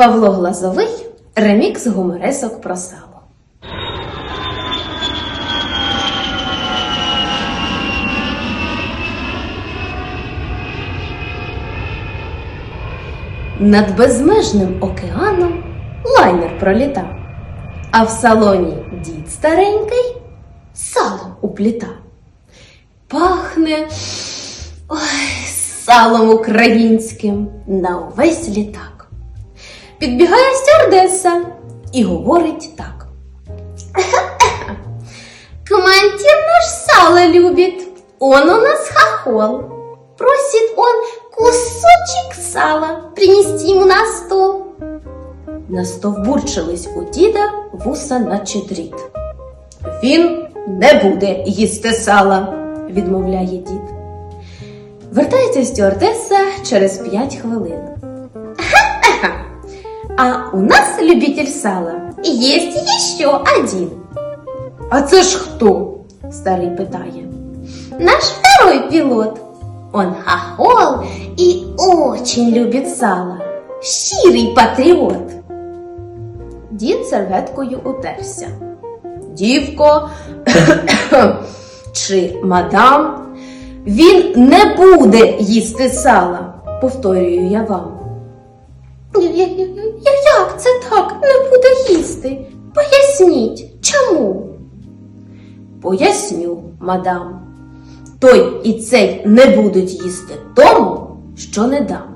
Павло Глазовий ремікс гуморесок про сало. Над безмежним океаном лайнер проліта, а в салоні дід старенький сало упліта. Пахне ой, салом українським на увесь літак. Підбігає стюардеса і говорить так. Командир наш сало любит, он у нас хохол. Просит он кусочек сала принести ему на стол. Настовбурчились у діда вуса наче дріт. Він не буде їсти сала, відмовляє дід. Вертається стюардеса через п'ять хвилин. А у нас любитель сала есть еще один. А це ж хто? Старий питає. Наш второй пилот. Он хохол и очень любит сало. Щирий патріот. Дід серветкою утерся. Дівко чи мадам, він не буде їсти сала, повторюю я вам. Як це так не буде їсти? Поясніть, чому? Поясню, мадам. Той і цей не будуть їсти тому, що не дам.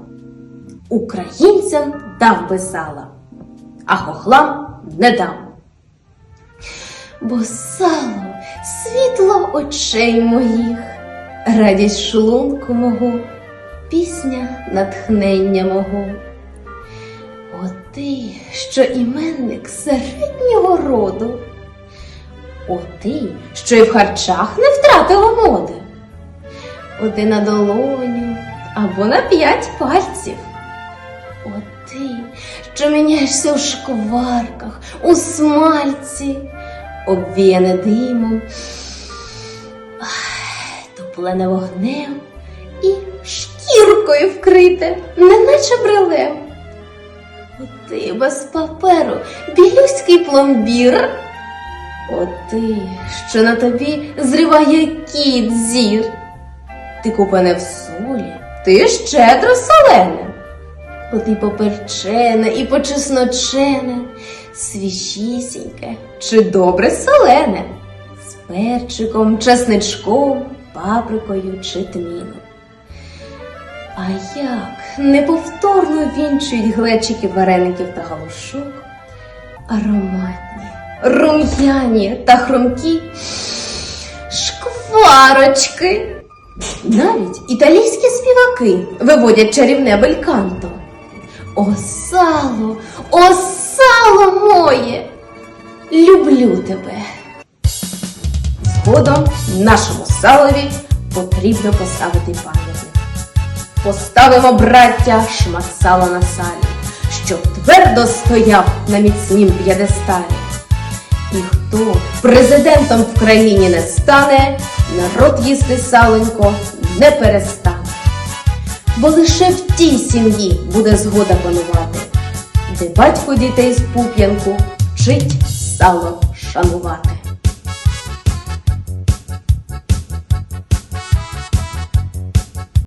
Українцям дав би сала, а хохлам не дам. Бо сало світло очей моїх, радість шлунку мого, пісня натхнення мого. Ти, що іменник середнього роду. О ти, що й в харчах не втратила моди. О ти на долоню або на п'ять пальців. О ти, що міняєшся у шкварках, у смальці, обвіяне димом, топлене вогнем і шкіркою вкрите, неначе брелем. Ти без паперу, білюський пломбір. О ти, що на тобі зриває кіт зір. Ти купане в солі, ти щедро солене. О ти поперчене і почесночене, свіжісіньке чи добре солене, з перчиком, чесничком, паприкою чи тміном. А як неповторно вінчують глечики вареників та галушок, ароматні, рум'яні та хрумкі шкварочки. Навіть італійські співаки виводять чарівне бельканто. О, сало, о, сало моє! Люблю тебе. Згодом нашому салові потрібно поставити пам'ятник. Поставимо, браття, шмат сала на салі, щоб твердо стояв на міцнім п'єдесталі. І хто президентом в країні не стане, народ їсти салонько не перестане. Бо лише в тій сім'ї буде згода панувати, де батько дітей з пуп'янку вчить сало шанувати.